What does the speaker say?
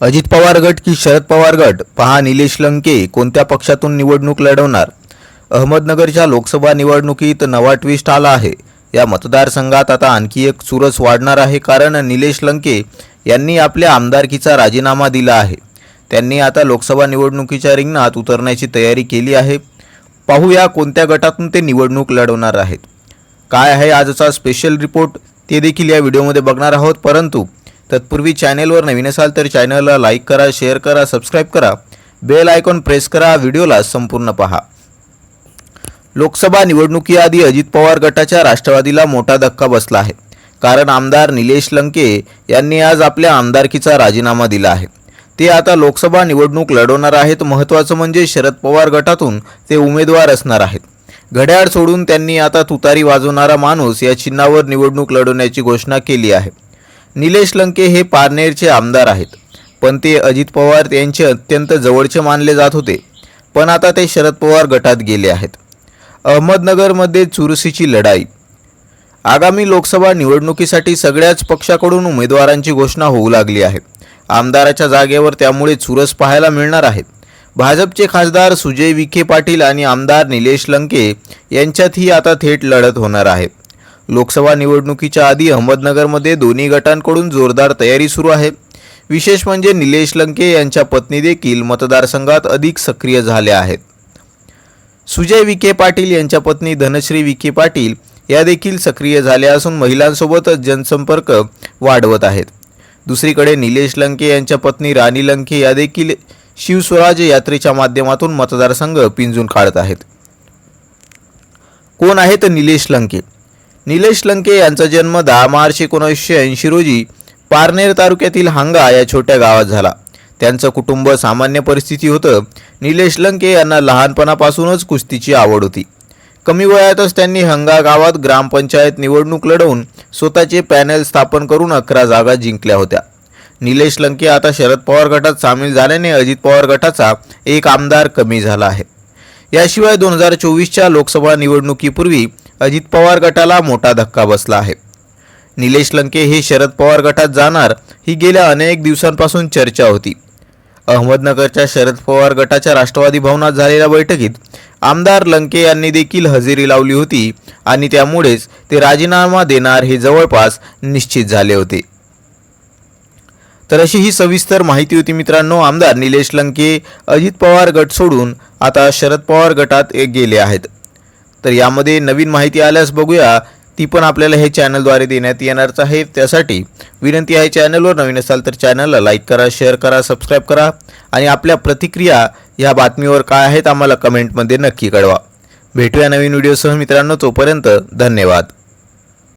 अजित पवार गट की शरद पवार गट? पहा निलेश लंके कोणत्या पक्षातून निवडणूक लढवणार? अहमदनगरच्या लोकसभा निवडणुकीत नवा ट्विस्ट आला आहे. या मतदारसंघात आता आणखी एक चुरस वाढणार आहे कारण निलेश लंके यांनी आपल्या आमदारकीचा राजीनामा दिला आहे. त्यांनी आता लोकसभा निवडणुकीच्या रिंगणात उतरण्याची तयारी केली आहे. पाहूया कोणत्या गटातून ते निवडणूक लढवणार आहेत. काय आहे आजचा स्पेशल रिपोर्ट ते देखील या व्हिडिओमध्ये बघणार आहोत. परंतु तत्पूर्वी चॅनेलवर नवीन असाल तर चॅनलला लाईक करा शेअर करा सबस्क्राईब करा. बेल आयकॉन प्रेस करा व्हिडिओला संपूर्ण पहा. लोकसभा निवडणुकीआधी अजित पवार गटाच्या राष्ट्रवादीला मोठा धक्का बसला आहे. कारण आमदार निलेश लंके यांनी आज आपल्या आमदारकीचा राजीनामा दिला आहे. ते आता लोकसभा निवडणूक लढवणार आहेत. महत्त्वाचं म्हणजे शरद पवार गटातून ते उमेदवार असणार आहेत. घड्याळ सोडून त्यांनी आता तुतारी वाजवणारा माणूस या चिन्हावर निवडणूक लढवण्याची घोषणा केली आहे. निलेश लंके हे पारनेरचे आमदार आहेत. पण ते अजित पवार यांचे अत्यंत जवळचे मानले जात होते. पण आता ते शरद पवार गटात गेले आहेत. अहमदनगरमध्ये चुरशीची लढाई. आगामी लोकसभा निवडणुकीसाठी सगळ्याच पक्षाकडून उमेदवारांची घोषणा होऊ लागली आहे. आमदाराच्या जागेवर त्यामुळे चुरस पाहायला मिळणार आहेत. भाजपचे खासदार सुजय विखे पाटील आणि आमदार निलेश लंके यांच्यातही आता थेट लढत होणार आहे. लोकसभा निवडणुकीच्या आधी अहमदनगरमध्ये दोन्ही गटांकडून जोरदार तयारी सुरू आहे. विशेष म्हणजे निलेश लंके यांच्या पत्नी देखील मतदारसंघात अधिक सक्रिय झाल्या आहेत. सुजय विखे पाटील यांच्या पत्नी धनश्री विखे पाटील या देखील सक्रिय झाल्या असून महिलांसोबतच जनसंपर्क वाढवत आहेत. दुसरीकडे निलेश लंके यांच्या पत्नी राणी लंके या देखील शिवस्वराज यात्रेच्या माध्यमातून मतदारसंघ पिंजून काढत आहेत. कोण आहेत निलेश लंके? निलेश लंके यांचा जन्म दहा मार्च एकोणीसशे ऐंशी रोजी पारनेर तालुक्यातील हांगा या छोट्या गावात झाला. त्यांचं कुटुंब सामान्य परिस्थिती होतं. निलेश लंके यांना लहानपणापासूनच कुस्तीची आवड होती. कमी वयातच त्यांनी हंगा गावात ग्रामपंचायत निवडणूक लढवून स्वतःचे पॅनल स्थापन करून अकरा जागा जिंकल्या होत्या. निलेश लंके आता शरद पवार गटात सामील झाल्याने अजित पवार गटाचा एक आमदार कमी झाला आहे. याशिवाय दोन हजार चोवीसच्या लोकसभा निवडणुकीपूर्वी अजित पवार गटाला मोठा धक्का बसला आहे. निलेश लंके हे शरद पवार गटात जाणार ही गेल्या अनेक दिवसांपासून चर्चा होती. अहमदनगरच्या शरद पवार गटाच्या राष्ट्रवादी भवनात झालेल्या बैठकीत आमदार लंके यांनी देखील हजेरी लावली होती आणि त्यामुळेच ते राजीनामा देणार हे जवळपास निश्चित झाले होते. तर अशी ही सविस्तर माहिती होती मित्रांनो आमदार निलेश लंके अजित पवार गट सोडून आता शरद पवार गटात एक गेले आहेत. तर यामध्ये नवीन माहिती आल्यास बघूया. ती पण आपल्याला हे चॅनलद्वारे देण्यात येणारच आहे. त्यासाठी विनंती आहे चॅनलवर नवीन असाल तर चॅनलला लाईक करा शेअर करा सबस्क्राईब करा आणि आपल्या प्रतिक्रिया या बातमीवर काय आहेत आम्हाला कमेंटमध्ये नक्की कळवा. भेटूया नवीन व्हिडिओसह मित्रांनो तोपर्यंत धन्यवाद.